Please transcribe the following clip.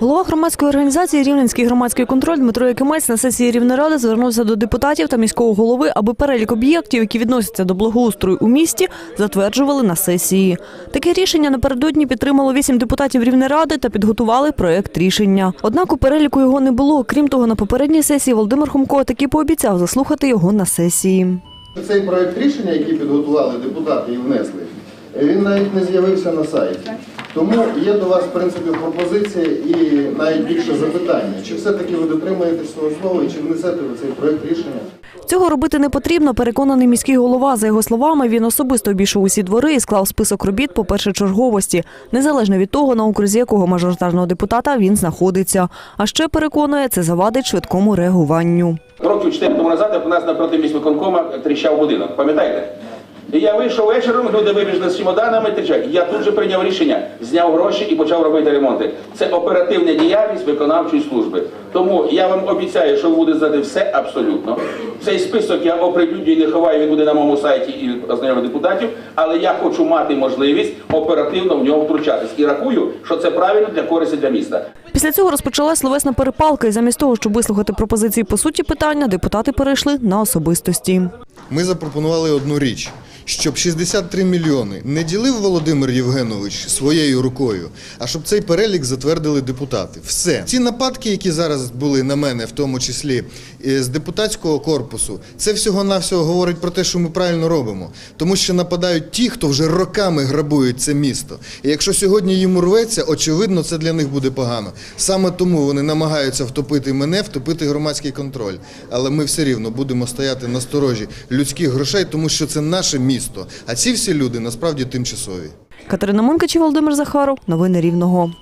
Голова громадської організації Рівненський громадський контроль Дмитро Якимець на сесії Рівнеради звернувся до депутатів та міського голови, аби перелік об'єктів, які відносяться до благоустрою у місті, затверджували на сесії. Таке рішення напередодні підтримало вісім депутатів Рівнеради та підготували проект рішення. Однак у переліку його не було. Крім того, на попередній сесії Володимир Хомко таки пообіцяв заслухати його на сесії. Цей проект рішення, який підготували депутати і внесли, він навіть не з'явився на сайті. Тому є до вас, в принципі, пропозиція і навіть більше запитання. Чи все-таки ви дотримаєтесь свого слова і чи внесете ви цей проект рішення? Цього робити не потрібно, переконаний міський голова. За його словами, він особисто обійшов усі двори і склав список робіт по першочерговості, незалежно від того, на окрузі якого мажоритарного депутата він знаходиться. А ще переконує, це завадить швидкому реагуванню. Років 4 тому назад у нас напроти міськвиконкома тріщав будинок. Пам'ятаєте? І я вийшов вечором, люди вибіжли з чемоданами, тричать. Я тут же прийняв рішення, зняв гроші і почав робити ремонти. Це оперативна діяльність виконавчої служби. Тому я вам обіцяю, що ви будете знати все абсолютно. Цей список я оприлюднюю і не ховаю, він буде на моєму сайті і ознайомлю депутатів, але я хочу мати можливість оперативно в нього втручатись. І рахую, що це правильно для користі для міста. Після цього розпочалась словесна перепалка, і замість того, щоб вислухати пропозиції по суті питання, депутати перейшли на особистості. Ми запропонували одну річ. Щоб 63 мільйони не ділив Володимир Євгенович своєю рукою, а щоб цей перелік затвердили депутати. Все ці нападки, які зараз були на мене, в тому числі е, з депутатського корпусу, це всього навсього говорить про те, що ми правильно робимо, тому що нападають ті, хто вже роками грабують це місто. І якщо сьогодні йому рветься, очевидно, це для них буде погано. Саме тому вони намагаються втопити мене, втопити громадський контроль. Але ми все рівно будемо стояти на сторожі людських грошей, тому що це наше місто. А ці всі люди насправді тимчасові. Катерина Монкач Володимир Захаров. Новини Рівного.